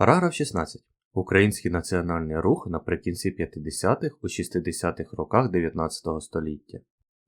Параграф 16. Український національний рух наприкінці 50-х у 60-х роках 19 століття.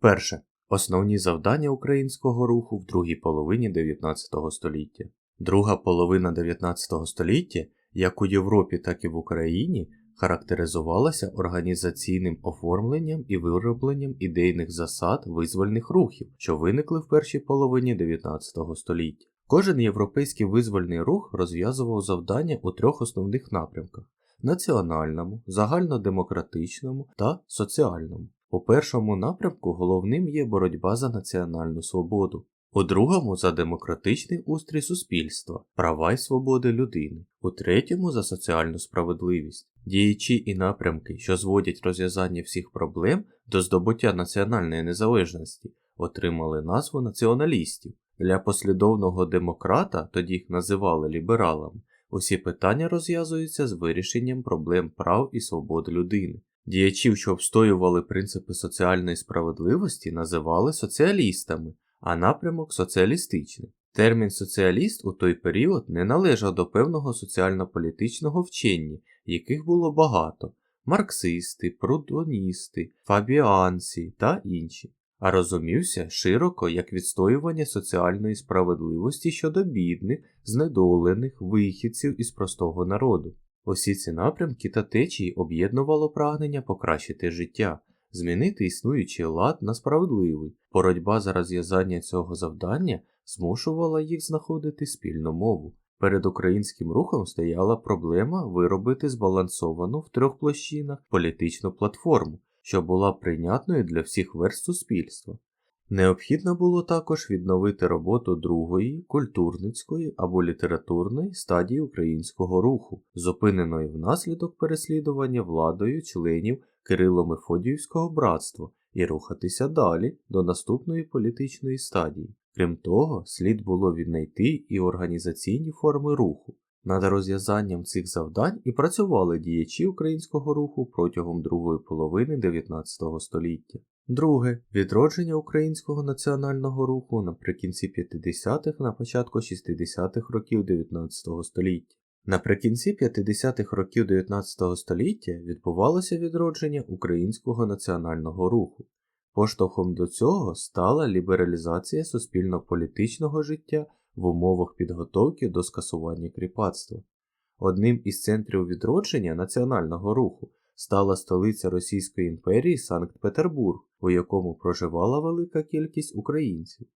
Перше. Основні завдання українського руху в другій половині 19 століття. Друга половина 19 століття, як у Європі, так і в Україні, характеризувалася організаційним оформленням і виробленням ідейних засад визвольних рухів, що виникли в першій половині 19 століття. Кожен європейський визвольний рух розв'язував завдання у трьох основних напрямках: національному, загальнодемократичному та соціальному. У першому напрямку головним є боротьба за національну свободу, у другому за демократичний устрій суспільства, права й свободи людини, у третьому за соціальну справедливість. Діячі і напрямки, що зводять розв'язання всіх проблем до здобуття національної незалежності, отримали назву націоналістів. Для послідовного демократа, тоді їх називали лібералами, усі питання розв'язуються з вирішенням проблем прав і свобод людини. Діячів, що обстоювали принципи соціальної справедливості, називали соціалістами, а напрямок соціалістичний. Термін соціаліст у той період не належав до певного соціально-політичного вчення, яких було багато марксисти, прудоністи, фабіанці та інші, а розумівся широко як відстоювання соціальної справедливості щодо бідних, знедолених вихідців із простого народу. Усі ці напрямки та течії об'єднувало прагнення покращити життя, змінити існуючий лад на справедливий. Боротьба за розв'язання цього завдання змушувала їх знаходити спільну мову. Перед українським рухом стояла проблема виробити збалансовану в трьох площинах політичну платформу, що була прийнятною для всіх верст суспільства. Необхідно було також відновити роботу другої, культурницької або літературної стадії українського руху, зупиненої внаслідок переслідування владою членів Кирило-Мефодіївського братства, і рухатися далі до наступної політичної стадії. Крім того, слід було віднайти і організаційні форми руху. Над розв'язанням цих завдань і працювали діячі українського руху протягом другої половини 19 століття. Друге відродження українського національного руху наприкінці 50-х на початку 60-х років 19 століття. Наприкінці 50-х років 19 століття відбувалося відродження українського національного руху. Поштовхом до цього стала лібералізація суспільно-політичного життя в умовах підготовки до скасування кріпацтва. Одним із центрів відродження національного руху стала столиця Російської імперії Санкт-Петербург, у якому проживала велика кількість українців.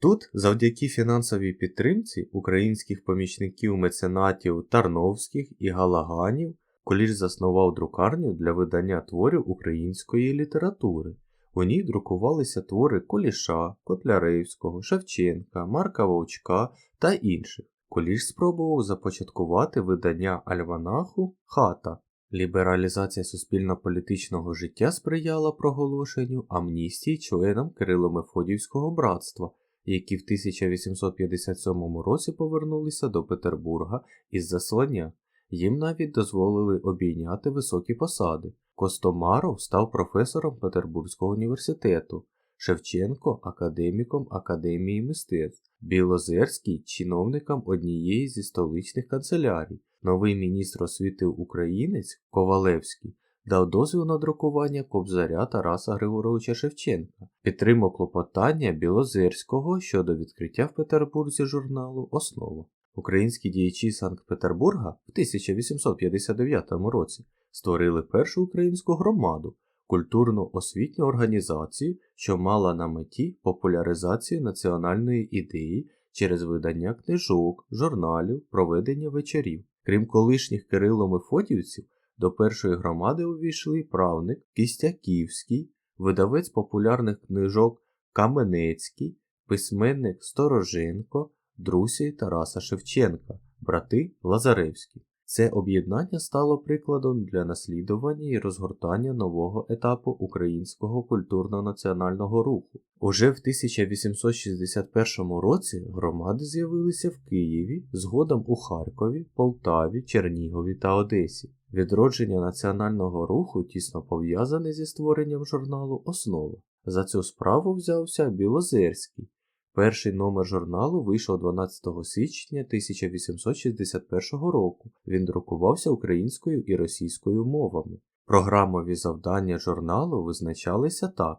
Тут, завдяки фінансовій підтримці українських помічників меценатів Тарновських і Галаганів, Куліш заснував друкарню для видання творів української літератури. У ній друкувалися твори Куліша, Котляревського, Шевченка, Марка Вовчка та інших. Куліш спробував започаткувати видання альманаху Хата. Лібералізація суспільно-політичного життя сприяла проголошенню амністії членам Кирило-Мефодіївського братства, які в 1857 році повернулися до Петербурга із заслання. Їм навіть дозволили обійняти високі посади. Костомаров став професором Петербурзького університету, Шевченко академіком Академії мистецтв, Білозерський чиновником однієї зі столичних канцелярій. Новий міністр освіти українець Ковалевський дав дозвіл на друкування кобзаря Тараса Григоровича Шевченка, підтримав клопотання Білозерського щодо відкриття в Петербурзі журналу Основа. Українські діячі Санкт-Петербурга в 1859 році створили першу українську громаду, культурну освітню організацію, що мала на меті популяризацію національної ідеї через видання книжок, журналів, проведення вечорів. Крім колишніх Кирило-Мефодівців, до першої громади увійшли правник Кістяківський, видавець популярних книжок Каменецький, письменник Стороженко, Друсі Тараса Шевченка, брати Лазаревські. Це об'єднання стало прикладом для наслідування і розгортання нового етапу українського культурно-національного руху. Уже в 1861 році громади з'явилися в Києві, згодом у Харкові, Полтаві, Чернігові та Одесі. Відродження національного руху тісно пов'язане зі створенням журналу Основа. За цю справу взявся Білозерський. Перший номер журналу вийшов 12 січня 1861 року. Він друкувався українською і російською мовами. Програмові завдання журналу визначалися так: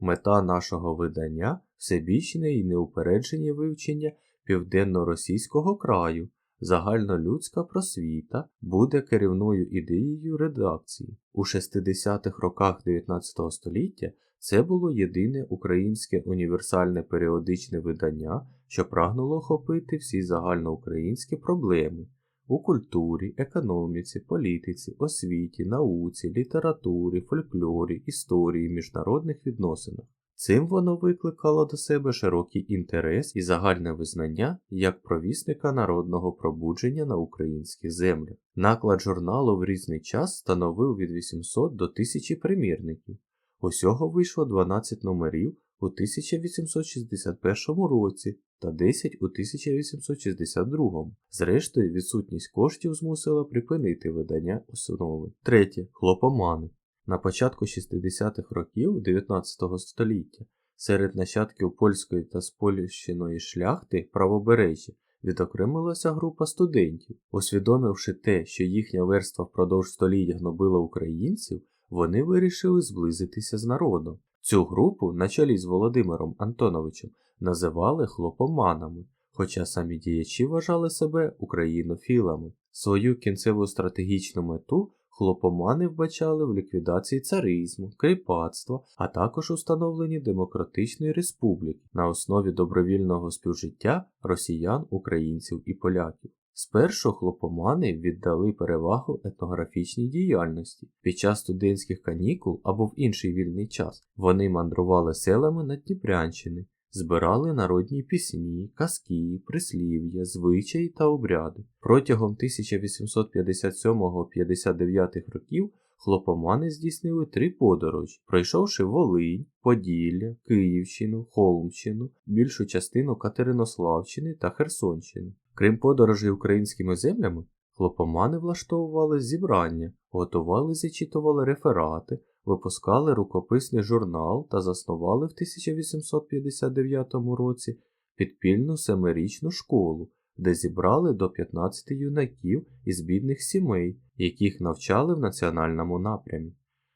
мета нашого видання всебічне і неупереджене вивчення південно-російського краю, загальнолюдська просвіта буде керівною ідеєю редакції. У 60-х роках 19 століття це було єдине українське універсальне періодичне видання, що прагнуло охопити всі загальноукраїнські проблеми у культурі, економіці, політиці, освіті, науці, літературі, фольклорі, історії, міжнародних відносинах. Цим воно викликало до себе широкий інтерес і загальне визнання як провісника народного пробудження на українських землях. Наклад журналу в різний час становив від 800 до 1000 примірників. Усього вийшло 12 номерів у 1861 році та 10 у 1862. Зрештою, відсутність коштів змусила припинити видання основи. Третє. Хлопомани. На початку 60-х років 19 століття серед нащадків польської та спольщиної шляхти правобережжя відокремилася група студентів. Усвідомивши те, що їхня верства впродовж століть гнобила українців, вони вирішили зблизитися з народом. Цю групу, на чолі з Володимиром Антоновичем, називали хлопоманами, хоча самі діячі вважали себе українофілами. Свою кінцеву стратегічну мету хлопомани вбачали в ліквідації царизму, кріпацтва, а також установленні демократичної республіки на основі добровільного співжиття росіян, українців і поляків. Спершу хлопомани віддали перевагу етнографічній діяльності. Під час студентських канікул або в інший вільний час вони мандрували селами на Дніпрянщини, збирали народні пісні, казки, прислів'я, звичаї та обряди. Протягом 1857-59 років хлопомани здійснили три подорожі, пройшовши Волинь, Поділля, Київщину, Холмщину, більшу частину Катеринославщини та Херсонщини. Крім подорожей українськими землями, хлопомани влаштовували зібрання, готували зачитували реферати, випускали рукописний журнал та заснували в 1859 році підпільну семирічну школу, де зібрали до 15 юнаків із бідних сімей, яких навчали в національному напрямі.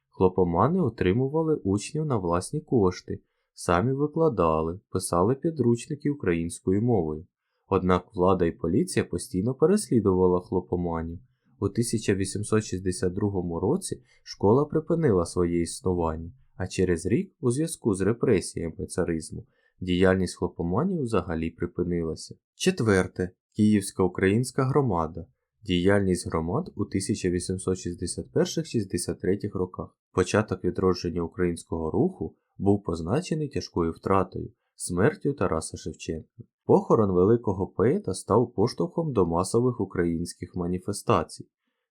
Хлопомани отримували учнів на власні кошти, самі викладали, писали підручники українською мовою. Однак влада і поліція постійно переслідувала хлопоманів. У 1862 році школа припинила своє існування, а через рік, у зв'язку з репресіями царизму, діяльність хлопоманів взагалі припинилася. Четверте. Київська українська громада. Діяльність громад у 1861-63 роках. Початок відродження українського руху був позначений тяжкою втратою, смертю Тараса Шевченка. Похорон великого поета став поштовхом до масових українських маніфестацій.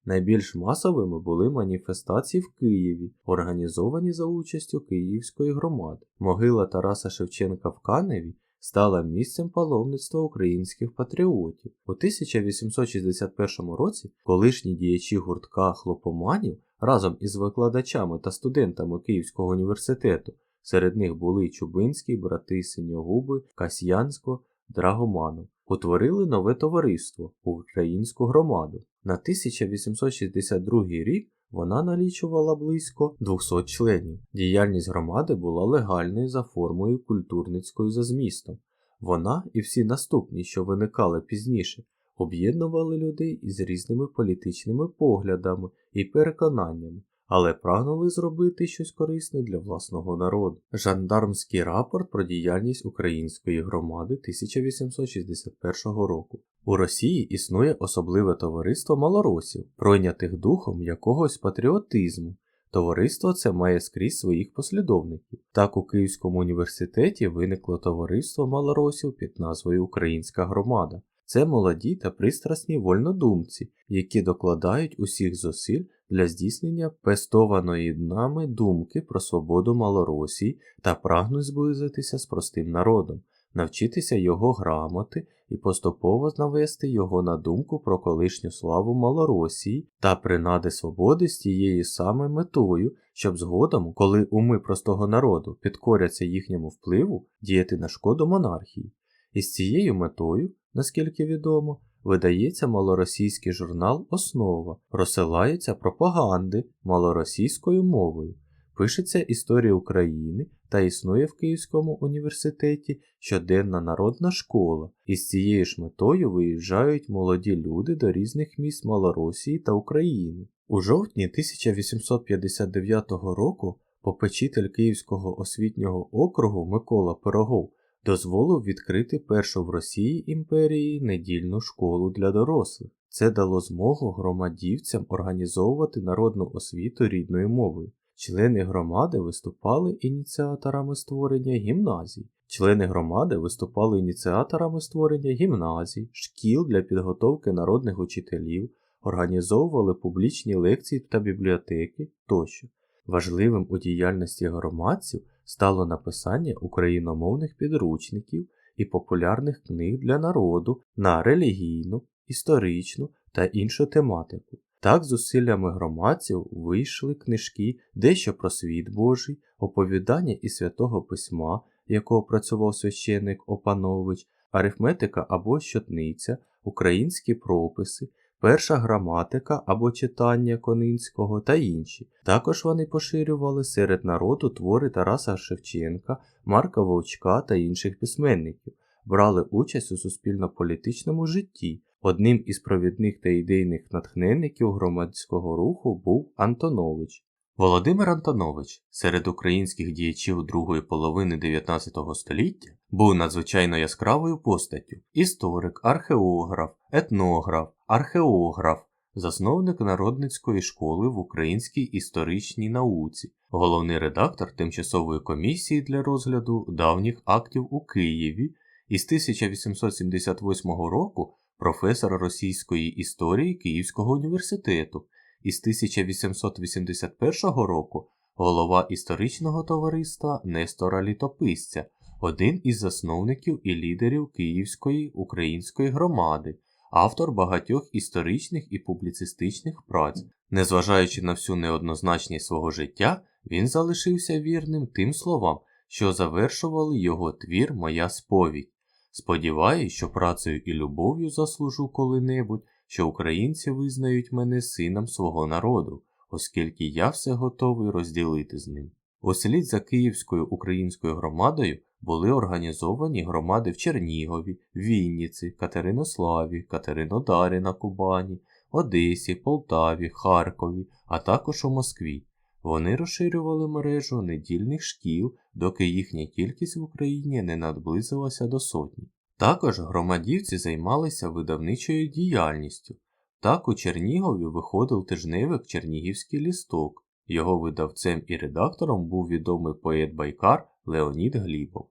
Найбільш масовими були маніфестації в Києві, організовані за участю Київської громади. Могила Тараса Шевченка в Каневі стала місцем паломництва українських патріотів. У 1861 році колишні діячі гуртка хлопоманів разом із викладачами та студентами Київського університету, серед них були Чубинський, брати Синьогуби, Касьянсько, Драгоманов, утворили нове товариство Українську громаду. На 1862 рік вона налічувала близько 200 членів. Діяльність громади була легальною за формою культурницькою за змістом. Вона і всі наступні, що виникали пізніше, об'єднували людей із різними політичними поглядами і переконаннями, але прагнули зробити щось корисне для власного народу. Жандармський рапорт про діяльність української громади 1861 року. У Росії існує особливе товариство малоросів, пройнятих духом якогось патріотизму. Товариство це має скрізь своїх послідовників. Так у Київському університеті виникло товариство малоросів під назвою Українська громада. Це молоді та пристрасні вольнодумці, які докладають усіх зусиль для здійснення пестованої нами думки про свободу Малоросії та прагнуть зблизитися з простим народом, навчитися його грамоти і поступово навести його на думку про колишню славу Малоросії та принади свободи з тією саме метою, щоб згодом, коли уми простого народу підкоряться їхньому впливу, діяти на шкоду монархії. Із цією метою, наскільки відомо, видається малоросійський журнал Основа, розсилаються пропаганди малоросійською мовою, пишеться історія України та існує в Київському університеті щоденна народна школа, і з цією ж метою виїжджають молоді люди до різних міст Малоросії та України. У жовтні 1859 року попечитель Київського освітнього округу Микола Пирогов дозволив відкрити першу в Росії імперії недільну школу для дорослих. Це дало змогу громадівцям організовувати народну освіту рідною мовою. Члени громади виступали ініціаторами створення гімназій. Члени громади виступали ініціаторами створення гімназій, шкіл для підготовки народних учителів, організовували публічні лекції та бібліотеки тощо. Важливим у діяльності громадців стало написання україномовних підручників і популярних книг для народу на релігійну, історичну та іншу тематику. Так, зусиллями громадців вийшли книжки дещо про світ Божий, оповідання із святого письма, якого працював священник Опанович, арифметика або щотниця, українські прописи, перша граматика або читання Конинського та інші. Також вони поширювали серед народу твори Тараса Шевченка, Марка Вовчка та інших письменників, брали участь у суспільно-політичному житті. Одним із провідних та ідейних натхненників громадського руху був Антонович. Володимир Антонович серед українських діячів другої половини 19 століття був надзвичайно яскравою постаттю. Історик, археограф, етнограф, археограф, засновник народницької школи в українській історичній науці, головний редактор тимчасової комісії для розгляду давніх актів у Києві і з 1878 року професор російської історії Київського університету, і з 1881 року голова історичного товариства Нестора Літописця, один із засновників і лідерів Київської української громади, автор багатьох історичних і публіцистичних праць. Незважаючи на всю неоднозначність свого життя, він залишився вірним тим словам, що завершували його твір Моя сповідь. Сподіваюсь, що працею і любов'ю заслужу коли-небудь, що українці визнають мене сином свого народу, оскільки я все готовий розділити з ним. Услід за Київською українською громадою були організовані громади в Чернігові, Вінниці, Катеринославі, Катеринодарі на Кубані, Одесі, Полтаві, Харкові, а також у Москві. Вони розширювали мережу недільних шкіл, доки їхня кількість в Україні не надблизилася до сотні. Також громадівці займалися видавничою діяльністю. Так у Чернігові виходив тижневик Чернігівський лісток. Його видавцем і редактором був відомий поет Байкар Леонід Глібов.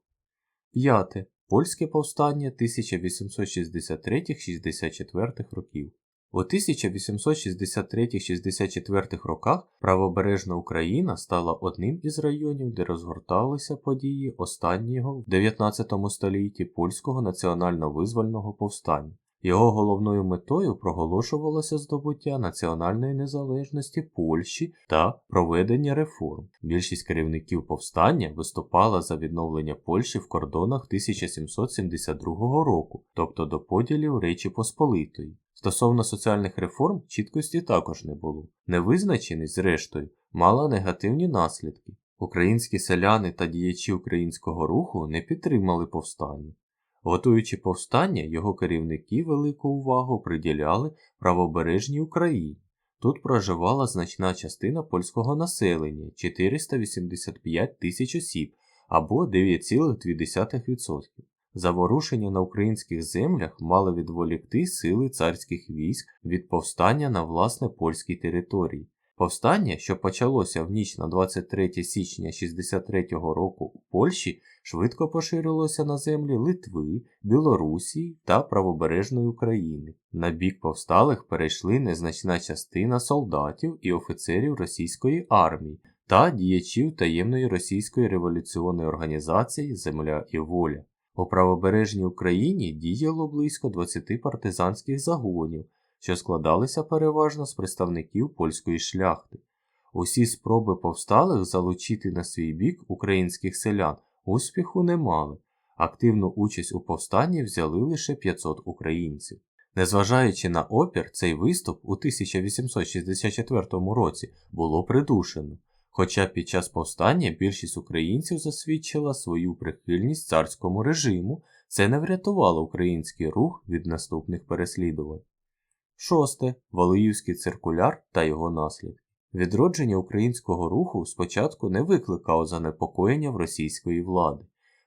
П'яте. Польське повстання 1863-64 років. У 1863-64 роках правобережна Україна стала одним із районів, де розгорталися події останнього в 19 столітті польського національно-визвольного повстання. Його головною метою проголошувалося здобуття національної незалежності Польщі та проведення реформ. Більшість керівників повстання виступала за відновлення Польщі в кордонах 1772 року, тобто до поділів Речі Посполитої. Стосовно соціальних реформ чіткості також не було. Невизначеність, зрештою, мала негативні наслідки. Українські селяни та діячі українського руху не підтримали повстання. Готуючи повстання, його керівники велику увагу приділяли правобережній Україні. Тут проживала значна частина польського населення 485 тисяч осіб або 9,2%. Заворушення на українських землях мали відволікти сили царських військ від повстання на власне польській території. Повстання, що почалося в ніч на 23 січня 63 року у Польщі, швидко поширилося на землі Литви, Білорусі та правобережної України. На бік повсталих перейшли незначна частина солдатів і офіцерів російської армії та діячів таємної російської революційної організації Земля і воля. У правобережній Україні діяло близько 20 партизанських загонів, що складалися переважно з представників польської шляхти. Усі спроби повсталих залучити на свій бік українських селян успіху не мали, Активну участь у повстанні взяли лише 500 українців. Незважаючи на опір, цей виступ у 1864 році було придушено, хоча під час повстання більшість українців засвідчила свою прихильність царському режиму, це не врятувало український рух від наступних переслідувань. Шосте. Валуївський циркуляр та його наслідки. Відродження українського руху спочатку не викликало занепокоєння в російської влади.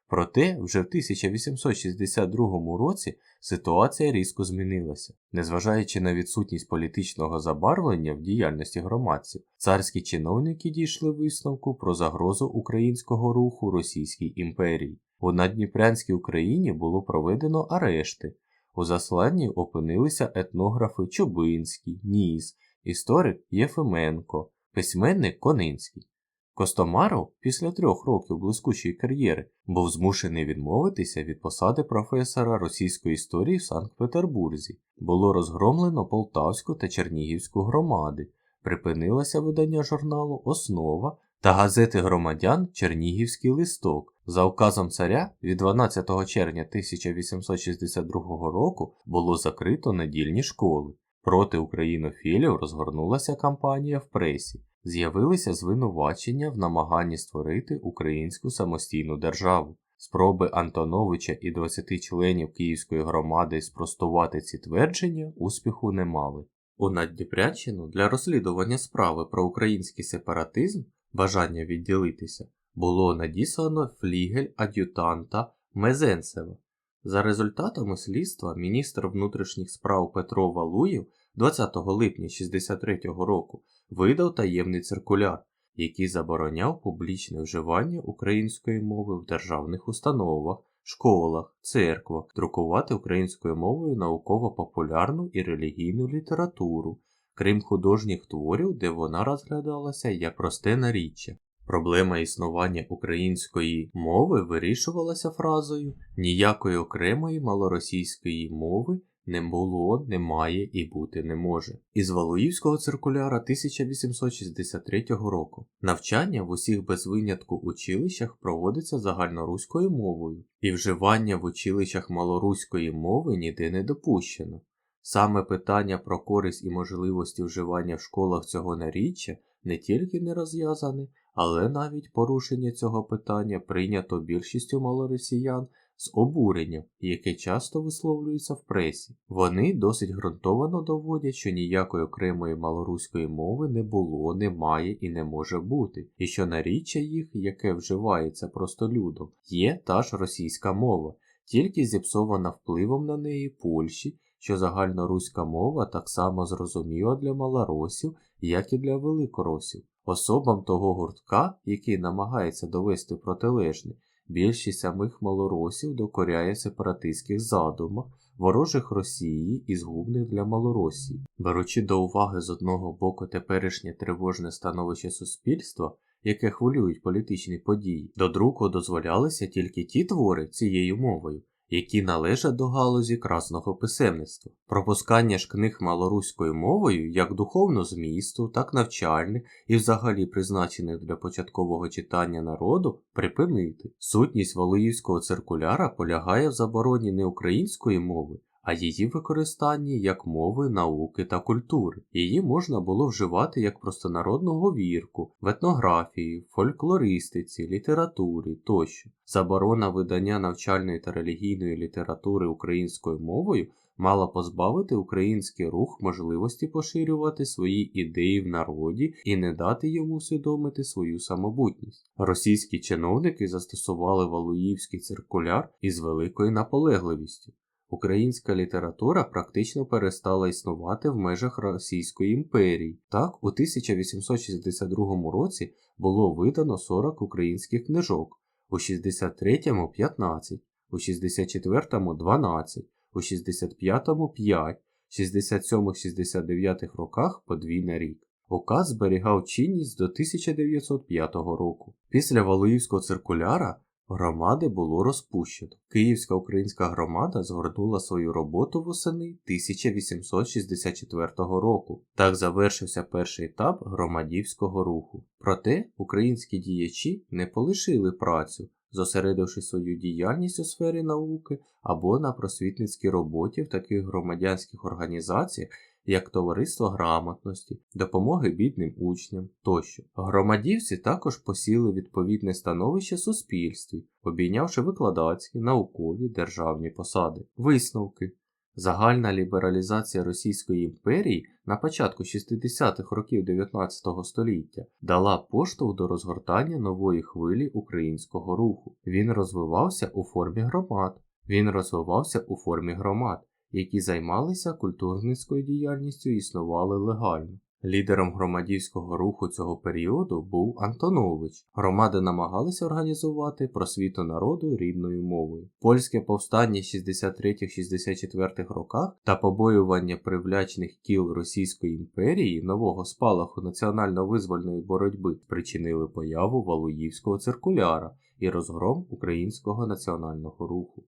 Проте вже в 1862 році ситуація різко змінилася. Незважаючи на відсутність політичного забарвлення в діяльності громадців, царські чиновники дійшли висновку про загрозу українського руху Російській імперії. У Надніпрянській Україні було проведено арешти. У засланні опинилися етнографи Чубинський, Ніс, історик Єфименко, письменник Конинський. Костомаров після трьох років блискучої кар'єри був змушений відмовитися від посади професора російської історії в Санкт-Петербурзі. Було розгромлено Полтавську та Чернігівську громади, припинилося видання журналу Основа та газети громадян Чернігівський листок. За указом царя від 12 червня 1862 року було закрито недільні школи. Проти українофілів розгорнулася кампанія в пресі. З'явилися звинувачення в намаганні створити українську самостійну державу. Спроби Антоновича і 20 членів Київської громади спростувати ці твердження успіху не мали. У Наддніпрянщину для розслідування справи про український сепаратизм, бажання відділитися, було надіслано флігель ад'ютанта Мезенцева. За результатами слідства міністр внутрішніх справ Петро Валуєв 20 липня 63 року видав таємний циркуляр, який забороняв публічне вживання української мови в державних установах, школах, церквах, друкувати українською мовою науково-популярну і релігійну літературу, крім художніх творів, де вона розглядалася як просте наріччя. Проблема існування української мови вирішувалася фразою ніякої окремої малоросійської мови не було, немає і бути не може. Із Валуївського циркуляра 1863 року навчання в усіх без винятку училищах проводиться загальноруською мовою, і вживання в училищах малоруської мови ніде не допущено. Саме питання про користь і можливості вживання в школах цього наріччя не тільки не розв'язане, але навіть порушення цього питання прийнято більшістю малоросіян з обуренням, яке часто висловлюється в пресі. Вони досить ґрунтовано доводять, що ніякої окремої малоруської мови не було, немає і не може бути, і що наріччя їх, яке вживається простолюдом, є та ж російська мова, тільки зіпсована впливом на неї Польщі, що загальноруська мова так само зрозуміла для малоросів, як і для великоросів. Особам того гуртка, який намагається довести протилежне, більшість самих малоросів докоряє сепаратистських задумах, ворожих Росії і згубних для Малоросії. Беручи до уваги з одного боку теперішнє тривожне становище суспільства, яке хвилюють політичні події, до друку дозволялися тільки ті твори цією мовою, які належать до галузі красного писемництва. Пропускання ж книг малоруською мовою як духовно змісту, так навчальних і взагалі призначених для початкового читання народу припинити. Сутність Валуївського циркуляра полягає в забороні не української мови, а її використанні як мови науки та культури. Її можна було вживати як простонародну говірку, в етнографії, фольклористиці, літературі тощо. Заборона видання навчальної та релігійної літератури українською мовою мала позбавити український рух можливості поширювати свої ідеї в народі і не дати йому усвідомити свою самобутність. Російські чиновники застосували Валуївський циркуляр із великою наполегливістю. Українська література практично перестала існувати в межах Російської імперії. Так, у 1862 році було видано 40 українських книжок, у 63-му 15, у 64-му 12, у 65-му 5, в 67-69 роках по 2 на рік. Указ зберігав чинність до 1905 року. Після Валуївського циркуляра Громади було розпущено. Київська українська громада згорнула свою роботу восени 1864 року. Так завершився перший етап громадівського руху. Проте українські діячі не полишили працю, зосередивши свою діяльність у сфері науки або на просвітницькій роботі в таких громадянських організаціях, як Товариство грамотності, допомоги бідним учням тощо. Громадівці також посіли відповідне становище суспільстві, обійнявши викладацькі, наукові, державні посади. Висновки. Загальна лібералізація Російської імперії на початку 60-х років 19 століття дала поштовх до розгортання нової хвилі українського руху. Він розвивався у формі громад. Він розвивався у формі громад, які займалися культурницькою діяльністю існували легально. Лідером громадівського руху цього періоду був Антонович. Громади намагалися організувати просвіту народу рідною мовою. Польське повстання 63-64 роках та побоювання привлячних кіл Російської імперії нового спалаху національно-визвольної боротьби спричинили появу Валуївського циркуляра і розгром українського національного руху.